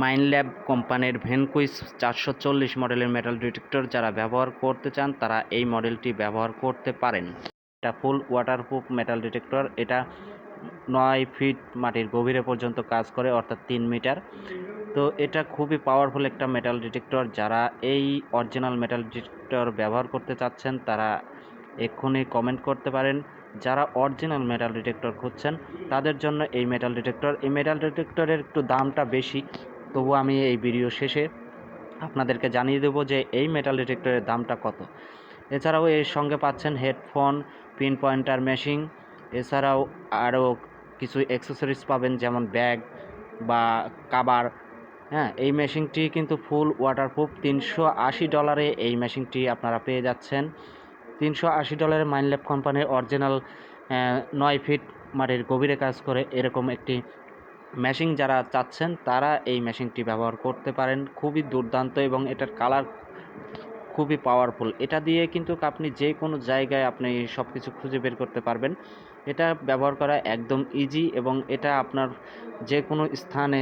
মাইনল্যাব কোম্পানির ভেনকুইস চারশো চল্লিশ মডেলের মেটাল ডিটেক্টর যারা ব্যবহার করতে চান, তারা এই মডেলটি ব্যবহার করতে পারেন। এটা ফুল ওয়াটারপ্রুফ মেটাল ডিটেক্টর এটা নয় ফিট মাটির গভীরে পর্যন্ত কাজ করে, অর্থাৎ তিন মিটার। তো এটা খুবই পাওয়ারফুল একটা মেটাল ডিটেক্টর যারা এই অরিজিনাল মেটাল ডিটেক্টর ব্যবহার করতে চাচ্ছেন, তারা এক্ষুনি কমেন্ট করতে পারেন। যারা অরিজিনাল মেটাল ডিটেক্টর খুঁজছেন, তাদের জন্য এই মেটাল ডিটেক্টর এই মেটাল ডিটেক্টরের একটু দামটা বেশি তবু আমি এই ভিডিও শেষে আপনাদেরকে জানিয়ে দেবো যে এই মেটাল ডিটেক্টরের দামটা কত। এছাড়াও এর সঙ্গে পাচ্ছেন হেডফোন পিন পয়েন্টার মেশিন এছাড়াও আরও কিছু অ্যাক্সেসরিজ পাবেন যেমন ব্যাগ বা কাবার হ্যাঁ এই মেশিনটি কিন্তু ফুল ওয়াটারপ্রুফ তিনশো আশি ডলারে এই মেশিনটি আপনারা পেয়ে যাচ্ছেন। তিনশো আশি ডলারে মাইনল্যাব কোম্পানির অরিজিনাল নয় ফিট মাটির গভীরে কাজ করে এরকম একটি মেশিন যারা চাচ্ছেন, তারা এই মেশিনটি ব্যবহার করতে পারেন। খুবই দুর্দান্ত এবং এটার কালার খুবই পাওয়ারফুল এটা দিয়ে কিন্তু আপনি যে কোনো জায়গায় আপনি সব কিছু খুঁজে বের করতে পারবেন। এটা ব্যবহার করা একদম ইজি এবং এটা আপনার যে কোনো স্থানে